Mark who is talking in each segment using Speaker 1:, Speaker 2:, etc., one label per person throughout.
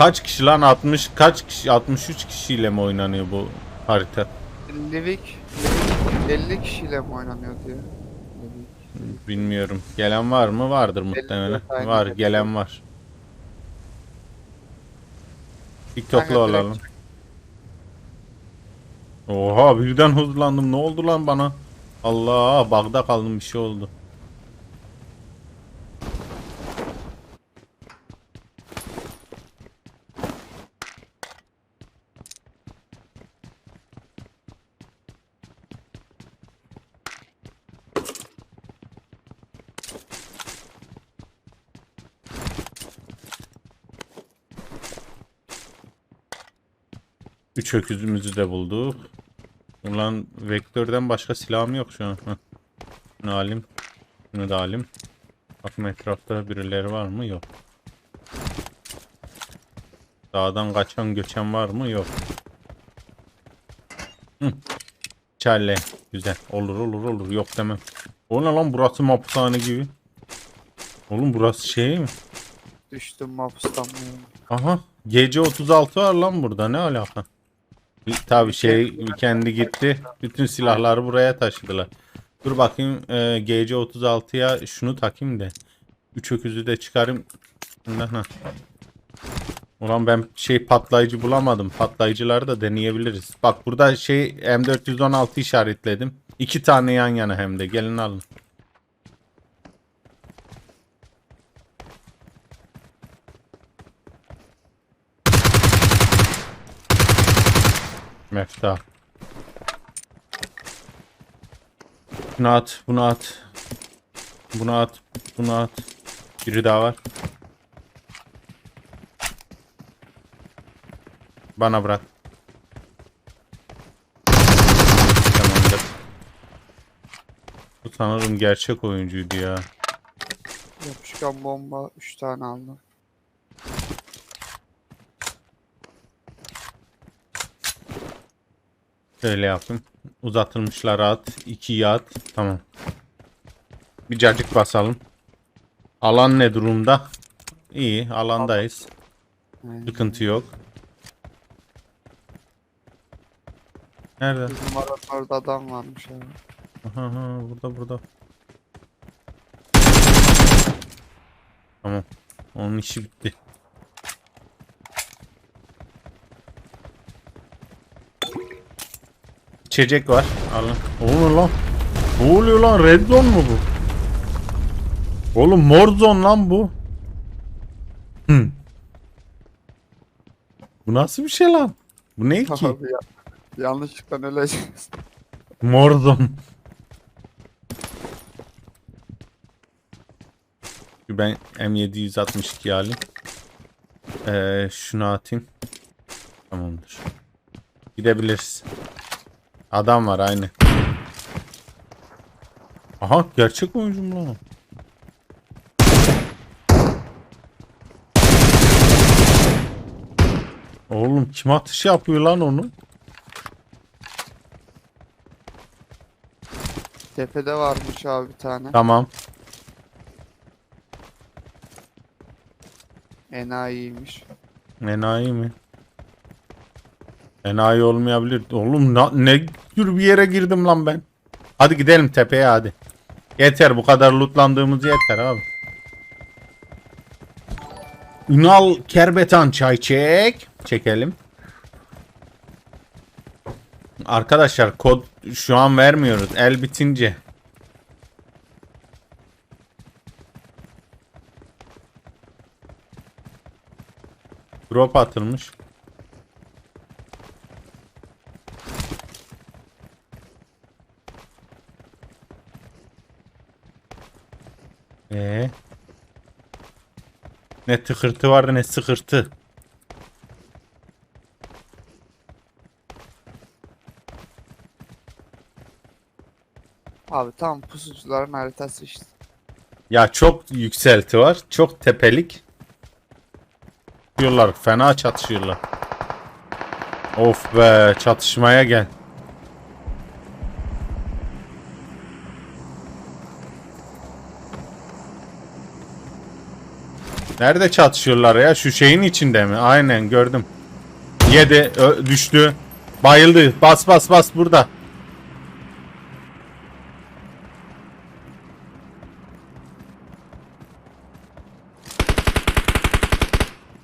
Speaker 1: Kaç kişi lan 60 kaç kişi 63 kişiyle mi oynanıyor bu harita?
Speaker 2: Livik 50 kişiyle mi oynanıyor. Livik.
Speaker 1: Bilmiyorum. Gelen var mı? Vardır muhtemelen.
Speaker 2: aynen
Speaker 1: Var, gelen var. TikTok'lu olalım. Oha birden hızlandım. Ne oldu lan bana? Allah bagda kaldım bir şey oldu. Üç öküzümüzü de bulduk. Ulan vektörden başka silahım yok şu an. Heh. Bunu alayım. Bunu da alayım. Bakın etrafta birileri var mı? Yok. Dağdan kaçan göçen var mı? Yok. Hı. Çalle. Güzel. Olur olur olur. Yok demem. O ne lan burası hapishane gibi. Oğlum burası şey mi?
Speaker 2: Düştüm mahpustan.
Speaker 1: Aha. Gece 36 var lan burada. Ne alaka? Tabii şey kendi gitti. Bütün silahları buraya taşıdılar. Dur bakayım e, GC 36'ya şunu takayım da. Üç öküzü de. Bundan, ha. Ulan ben şey patlayıcı bulamadım. Patlayıcıları da deneyebiliriz. Bak burada şey M416 işaretledim. İki tane yan yana hem de. Gelin alın. Mefta. Bunu at, bunu at. Bunu at, bunu at. Biri daha var. Bana bırak. Tamamdır. Bu sanırım gerçek oyuncuydu ya.
Speaker 2: Yapışkan bomba 3 tane aldım.
Speaker 1: Şöyle yapayım. Uzatılmışlar at. 2 at. Tamam. Bir cacık basalım. Alan ne durumda? İyi. Alandayız. Sıkıntı yok. Nerede?
Speaker 2: Bizim orada adam varmış abi.
Speaker 1: Aha, aha, burada burada. Tamam. Onun işi bitti. İçecek var. Alın. Oğlum lan. Ne oluyor lan? Red zone mu bu? Oğlum mor zone lan bu. Hı. Bu nasıl bir şey lan? Bu ne ki?
Speaker 2: Abi ya. Yanlışlıkla öleceğiz.
Speaker 1: Mor zone. Ben M762 alayım. Ee, şunu atayım. Tamamdır. Gidebiliriz. Adam var aynı. Aha gerçek oyuncu mu lan? Oğlum kim atış yapıyor lan onu?
Speaker 2: Tepede varmış abi bir tane.
Speaker 1: Tamam.
Speaker 2: Enayiymiş.
Speaker 1: Enayi mi? Enayi olmayabilir. Oğlum na- ne tür bir yere girdim lan ben. Hadi gidelim tepeye hadi. Yeter bu kadar lootlandığımız yeter abi. Ünal Kerbetan çay çek. Çekelim. Arkadaşlar kod şu an vermiyoruz. El bitince. Drop atılmış. Ee? Ne tıkırtı var ne sıkırtı.
Speaker 2: Abi tam pusucuların haritası işte.
Speaker 1: Ya çok yükselti var. Çok tepelik. Diyorlar fena çatışıyorlar. Of be çatışmaya gel. Nerede çatışıyorlar ya? Şu şeyin içinde mi? Aynen gördüm. Yedi düştü. Bayıldı. Bas bas bas burada.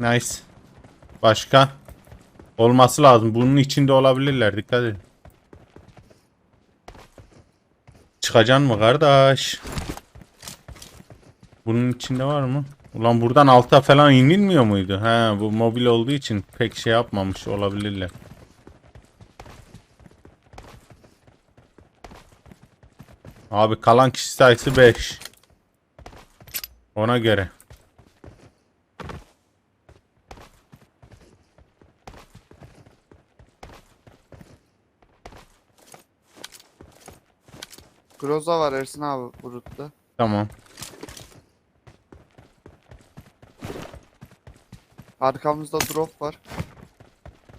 Speaker 1: Nice. Başka? Olması lazım. Bunun içinde olabilirler. Dikkat edin. Çıkacaksın mı kardeş? Bunun içinde var mı? Ulan buradan alta falan inilmiyor muydu? He bu mobil olduğu için pek şey yapmamış olabilirler. Abi kalan kişi sayısı 5. Ona göre.
Speaker 2: Groza var Ersin abi Brut'ta.
Speaker 1: Tamam.
Speaker 2: Arkamızda drop var.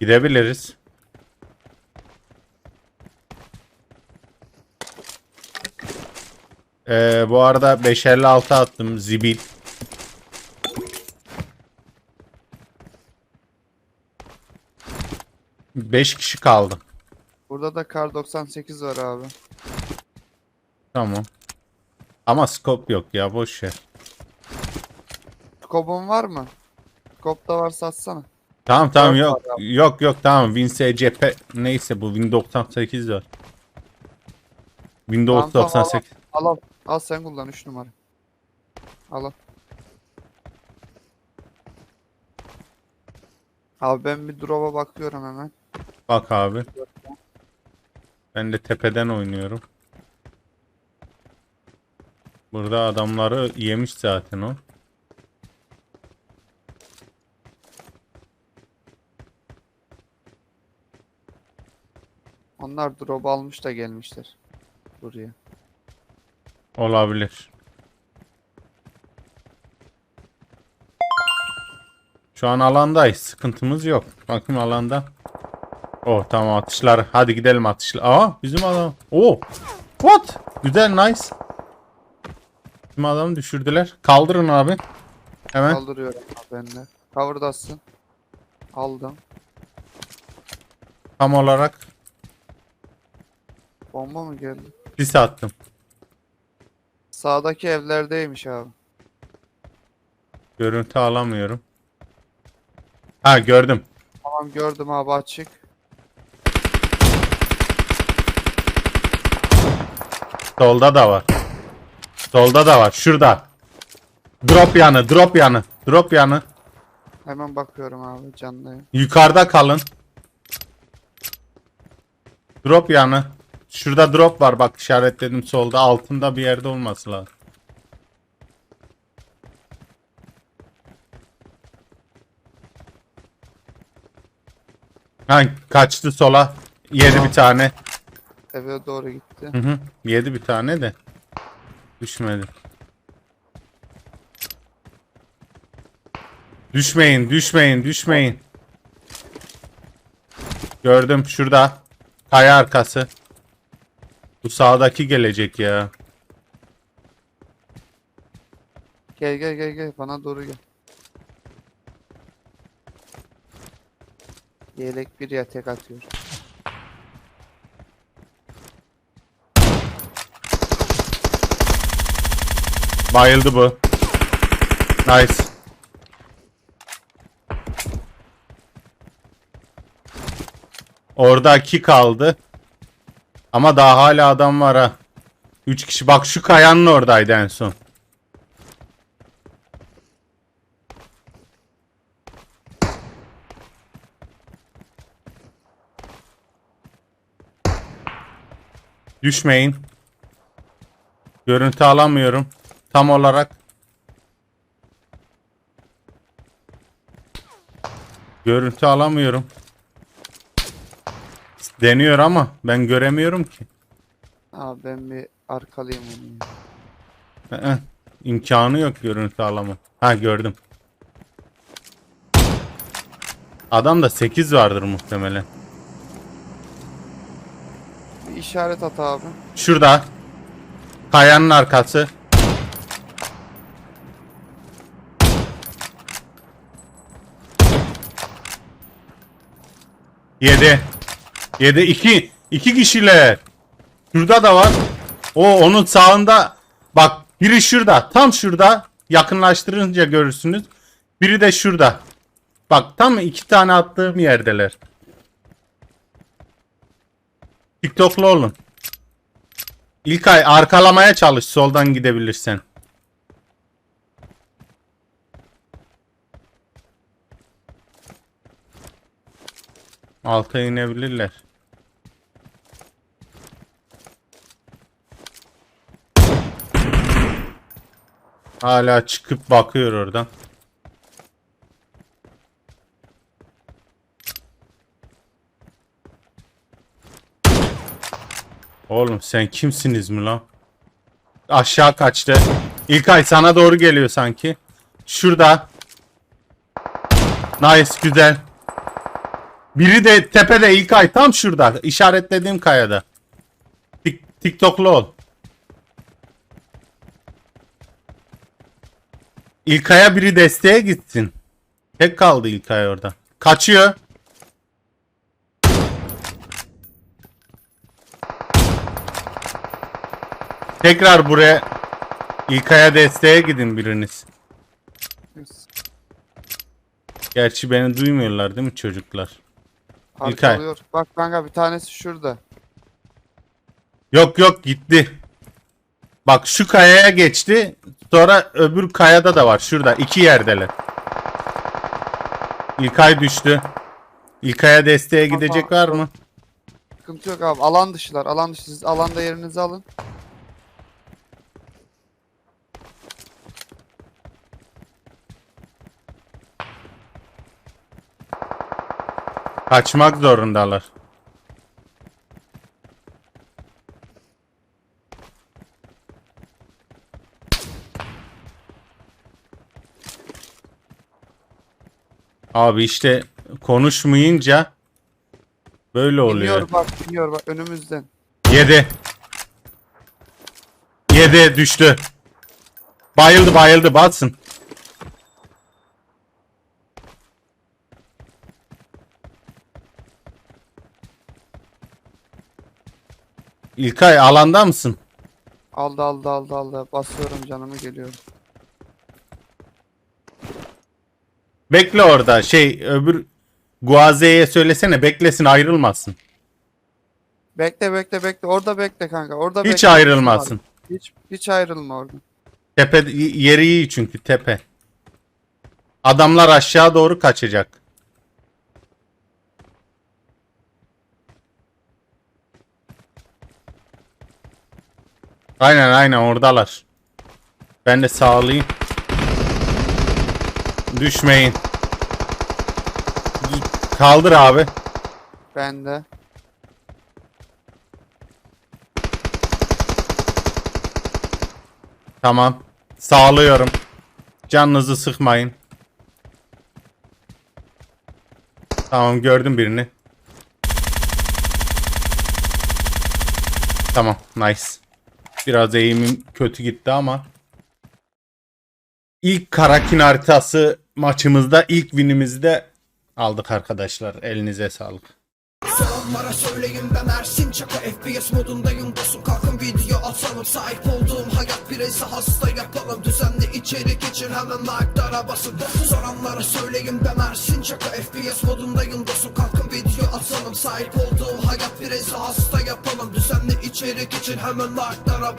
Speaker 1: Gidebiliriz. Ee, bu arada 556 attım zibil. Beş kişi kaldı.
Speaker 2: Burada da kar 98 var abi.
Speaker 1: Tamam. Ama scope yok ya boş ver.
Speaker 2: Skobun var mı? Skop da varsa atsana.
Speaker 1: Tamam tamam
Speaker 2: Dört
Speaker 1: yok. Yok yok tamam. Win cephe neyse bu Win 98 var. Windows
Speaker 2: Tamam, tamam,
Speaker 1: 98.
Speaker 2: Al al. Al sen kullan 3 numara. Al al. Abi ben bir drop'a bakıyorum hemen.
Speaker 1: Bak abi. Ben de tepeden oynuyorum. Burada adamları yemiş zaten o.
Speaker 2: Onlar drop almış da gelmişler. Buraya.
Speaker 1: Olabilir. Şu an alandayız. Sıkıntımız yok. Bakın alanda. Oh tamam atışlar. Hadi gidelim atışlar. Aa bizim adam. Oh. What? Güzel nice. Bizim adamı düşürdüler. Kaldırın abi. Hemen.
Speaker 2: Kaldırıyorum ben de. Cover'dasın. Aldım.
Speaker 1: Tam olarak
Speaker 2: Bomba mı geldi?
Speaker 1: sis attım.
Speaker 2: Sağdaki evlerdeymiş abi.
Speaker 1: Görüntü alamıyorum. Ha gördüm.
Speaker 2: Tamam gördüm abi açık.
Speaker 1: Solda da var. Solda da var. Şurada. Drop yanı, drop yanı, drop yanı.
Speaker 2: Hemen bakıyorum abi canlıyım.
Speaker 1: Yukarıda kalın. Drop yanı. Şurada drop var bak işaretledim solda. Altında bir yerde olması lazım. Ha, kaçtı sola. Yedi bir tane.
Speaker 2: Eve doğru gitti.
Speaker 1: Hı hı. Yedi bir tane de. Düşmedi. Düşmeyin, düşmeyin, düşmeyin. Gördüm şurada. Kaya arkası. Bu sağdaki gelecek ya.
Speaker 2: Gel gel gel gel bana doğru gel. Yelek bir ya tek atıyor.
Speaker 1: Bayıldı bu. Nice. Orada iki kaldı. Ama daha hala adam var ha. Üç kişi. Bak şu kayanın oradaydı en son. Düşmeyin. Görüntü alamıyorum. Tam olarak. Görüntü alamıyorum. Deniyor ama ben göremiyorum ki.
Speaker 2: Abi ben bir arkalayayım onu. ya.
Speaker 1: Ee, yok görüntü alama. Ha gördüm. Adam da 8 vardır muhtemelen.
Speaker 2: Bir işaret at abi.
Speaker 1: Şurada. Kayanın arkası. Yedi. Yedi. iki. iki kişiler. Şurada da var. O onun sağında. Bak biri şurada. Tam şurada. Yakınlaştırınca görürsünüz. Biri de şurada. Bak tam iki tane attığım yerdeler. TikTok'lu olun. İlkay arkalamaya çalış soldan gidebilirsen. Alta inebilirler. Hala çıkıp bakıyor oradan. Oğlum sen kimsiniz mi lan? Aşağı kaçtı. İlkay sana doğru geliyor sanki. Şurada. Nice güzel. Biri de tepede İlkay tam şurada. işaretlediğim kayada. Tik TikTok'lu ol. İlkay'a biri desteğe gitsin. Tek kaldı İlkay orada. Kaçıyor. Tekrar buraya İlkay'a desteğe gidin biriniz. Gerçi beni duymuyorlar değil mi çocuklar? İlkay.
Speaker 2: Arkalıyor. Bak kanka bir tanesi şurada.
Speaker 1: Yok yok gitti. Bak şu kayaya geçti. Sonra öbür kayada da var. Şurada iki yerdeler. İlkay düştü. İlkay'a desteğe gidecek var mı?
Speaker 2: Sıkıntı yok abi. Alan dışılar. Alan dışı. Siz alanda yerinizi alın.
Speaker 1: Kaçmak zorundalar. Abi işte konuşmayınca böyle oluyor.
Speaker 2: İniyor bak. iniyor bak önümüzden.
Speaker 1: Yedi. Yedi düştü. Bayıldı bayıldı batsın. İlkay alanda mısın?
Speaker 2: Aldı aldı aldı aldı. Basıyorum canımı geliyor.
Speaker 1: Bekle orada şey öbür Guaze'ye söylesene beklesin ayrılmasın.
Speaker 2: Bekle bekle bekle. Orada bekle kanka. Orada
Speaker 1: Hiç
Speaker 2: bekle.
Speaker 1: ayrılmasın.
Speaker 2: Hiç hiç ayrılma oradan.
Speaker 1: Tepe yeri iyi çünkü tepe. Adamlar aşağı doğru kaçacak. Aynen aynen oradalar. Ben de sağlayayım. Düşmeyin. Kaldır abi.
Speaker 2: Ben de.
Speaker 1: Tamam. Sağlıyorum. Canınızı sıkmayın. Tamam gördüm birini. Tamam nice. Biraz eğimim kötü gitti ama. İlk Karakin haritası maçımızda ilk winimizi de aldık arkadaşlar. Elinize sağlık.
Speaker 3: Soranlara söyleyin ben Ersin Çaka FPS modundayım dostum kalkın video atalım. Sahip olduğum hayat bireyse hasta yapalım. Düzenli içerik için hemen like'lara basın. Soranlara söyleyin ben Ersin Çaka FPS modundayım dostum kalkın video atalım. Sahip olduğum hayat bireyse hasta yapalım. Düzenli içerik için hemen like'lara basın